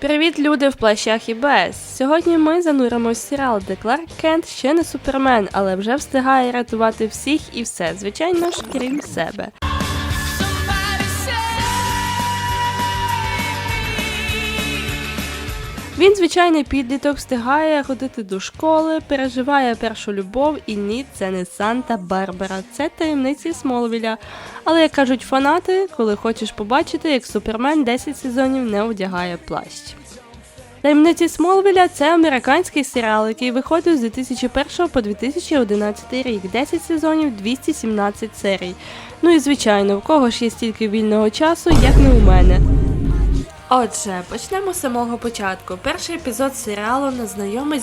Привіт, люди в плащах і без. Сьогодні ми зануримось в серіал, де Кларк Кент ще не супермен, але вже встигає рятувати всіх і все, звичайно ж, крім себе. Він звичайний підліток, встигає ходити до школи, переживає першу любов, і ні, це не Санта Барбара, це таємниці Смолвіля. Але як кажуть фанати, коли хочеш побачити, як Супермен 10 сезонів не одягає плащ. Таємниці Смолвіля це американський серіал, який виходив з 2001 по 2011 рік, 10 сезонів, 217 серій. Ну і звичайно, в кого ж є стільки вільного часу, як не у мене. Отже, почнемо з самого початку. Перший епізод серіалу нас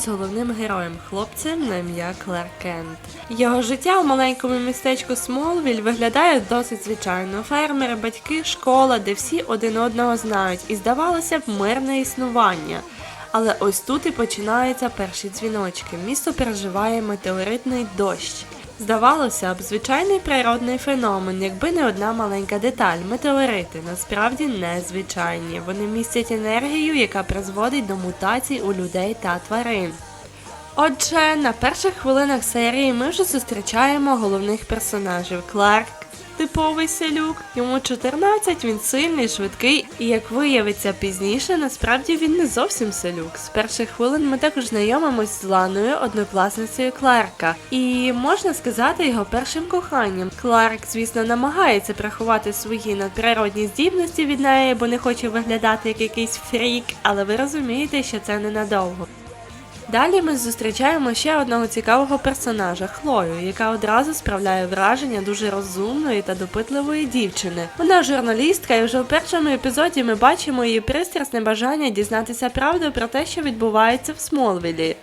з головним героєм, хлопцем на ім'я Кларк Кент. Його життя у маленькому містечку Смолвіль виглядає досить звичайно. Фермери, батьки, школа, де всі один одного знають, і здавалося б, мирне існування. Але ось тут і починаються перші дзвіночки. Місто переживає метеоритний дощ. Здавалося б, звичайний природний феномен, якби не одна маленька деталь. Метеорити насправді незвичайні. Вони містять енергію, яка призводить до мутацій у людей та тварин. Отже, на перших хвилинах серії ми вже зустрічаємо головних персонажів. Кларк типовий селюк, йому 14, він сильний, швидкий, і як виявиться пізніше, насправді він не зовсім селюк. З перших хвилин ми також знайомимось з Ланою, однокласницею Кларка, і можна сказати його першим коханням. Кларк, звісно, намагається приховати свої надприродні здібності від неї, бо не хоче виглядати як якийсь фрік, але ви розумієте, що це ненадовго. Далі ми зустрічаємо ще одного цікавого персонажа Хлою, яка одразу справляє враження дуже розумної та допитливої дівчини. Вона журналістка, і вже в першому епізоді ми бачимо її пристрасне бажання дізнатися правду про те, що відбувається в Смолвілі.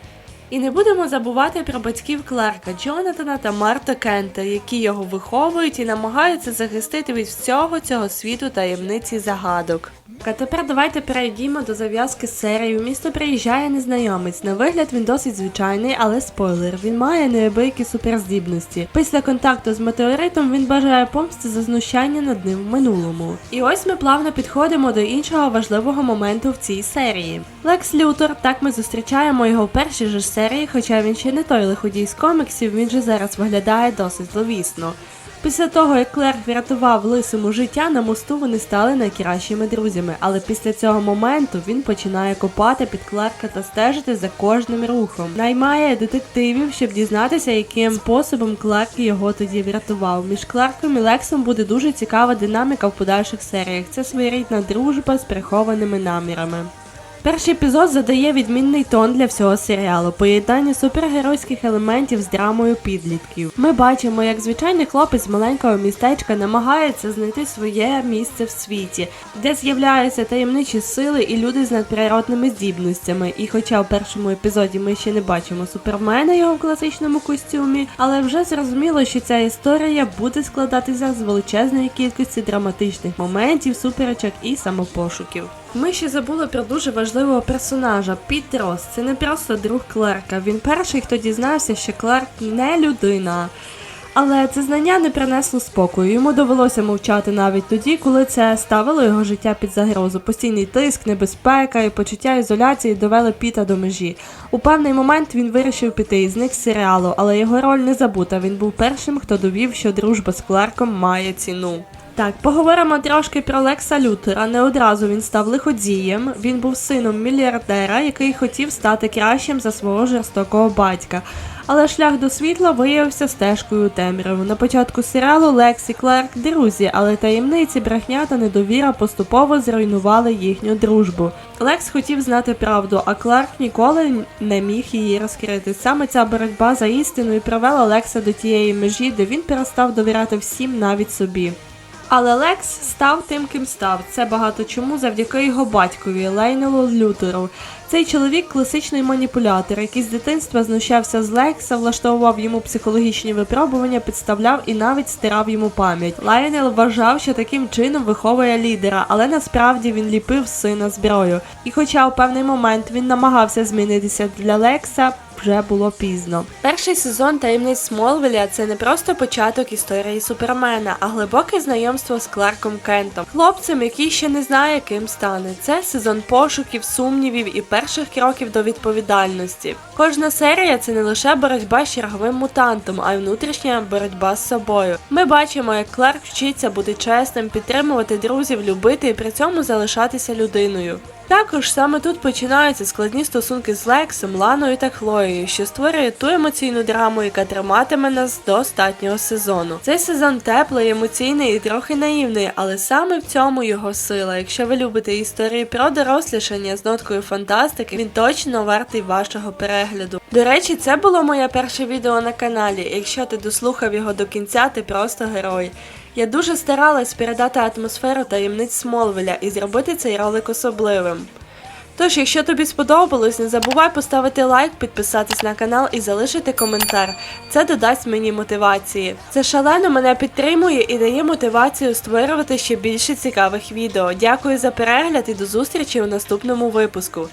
І не будемо забувати про батьків Кларка Джонатана та Марта Кента, які його виховують і намагаються захистити від всього цього світу таємниці загадок. А тепер давайте перейдімо до зав'язки серії. У місто приїжджає незнайомець. На вигляд він досить звичайний, але спойлер. Він має неабиякі суперздібності. Після контакту з метеоритом він бажає помсти за знущання над ним в минулому. І ось ми плавно підходимо до іншого важливого моменту в цій серії. Лекс Лютер, так ми зустрічаємо його в першій же серії, хоча він ще не той лиходій з коміксів, він же зараз виглядає досить зловісно. Після того, як Клерк врятував лисому життя, на мосту вони стали найкращими друзями. Але після цього моменту він починає копати під Кларка та стежити за кожним рухом. Наймає детективів, щоб дізнатися, яким способом Кларк його тоді врятував. Між Кларком і Лексом буде дуже цікава динаміка в подальших серіях. Це своєрідна дружба з прихованими намірами. Перший епізод задає відмінний тон для всього серіалу, поєднання супергеройських елементів з драмою підлітків. Ми бачимо, як звичайний хлопець з маленького містечка намагається знайти своє місце в світі, де з'являються таємничі сили і люди з надприродними здібностями. І хоча в першому епізоді ми ще не бачимо супермена його в класичному костюмі, але вже зрозуміло, що ця історія буде складатися з величезної кількості драматичних моментів, суперечок і самопошуків. Ми ще забули про дуже важливого персонажа Піт Рос. Це не просто друг Кларка. Він перший, хто дізнався, що Кларк не людина. Але це знання не принесло спокою. Йому довелося мовчати навіть тоді, коли це ставило його життя під загрозу. Постійний тиск, небезпека і почуття ізоляції довели Піта до межі. У певний момент він вирішив піти із них з серіалу, але його роль не забута. Він був першим, хто довів, що дружба з Кларком має ціну. Так, поговоримо трошки про Лекса Лютера. Не одразу він став лиходієм. Він був сином мільярдера, який хотів стати кращим за свого жорстокого батька. Але шлях до світла виявився стежкою темряву. На початку серіалу Лекс і Кларк друзі, але таємниці, брехня та недовіра поступово зруйнували їхню дружбу. Лекс хотів знати правду, а Кларк ніколи не міг її розкрити. Саме ця боротьба за істину і привела Лекса до тієї межі, де він перестав довіряти всім, навіть собі. Але Лекс став тим, ким став. Це багато чому завдяки його батькові Лейнелу Лютеру. Цей чоловік класичний маніпулятор, який з дитинства знущався з Лекса, влаштовував йому психологічні випробування, підставляв і навіть стирав йому пам'ять. Лайнел вважав, що таким чином виховує лідера, але насправді він ліпив сина зброю. І хоча у певний момент він намагався змінитися для Лекса, вже було пізно. Перший сезон таємниць Смолвеля це не просто початок історії Супермена, а глибоке знайомство з Кларком Кентом, хлопцем, який ще не знає, ким стане. Це сезон пошуків, сумнівів і перших кроків до відповідальності. Кожна серія це не лише боротьба з черговим мутантом, а й внутрішня боротьба з собою. Ми бачимо, як Кларк вчиться бути чесним, підтримувати друзів, любити і при цьому залишатися людиною. Також саме тут починаються складні стосунки з Лексом, Ланою та Хлоєю, що створює ту емоційну драму, яка триматиме нас до останнього сезону. Цей сезон теплий, емоційний і трохи наївний, але саме в цьому його сила. Якщо ви любите історії про дорослішання з ноткою фантастики, він точно вартий вашого перегляду. До речі, це було моє перше відео на каналі. Якщо ти дослухав його до кінця, ти просто герой. Я дуже старалась передати атмосферу таємниць Смолвеля і зробити цей ролик особливим. Тож, якщо тобі сподобалось, не забувай поставити лайк, підписатись на канал і залишити коментар. Це додасть мені мотивації. Це шалено мене підтримує і дає мотивацію створювати ще більше цікавих відео. Дякую за перегляд і до зустрічі у наступному випуску.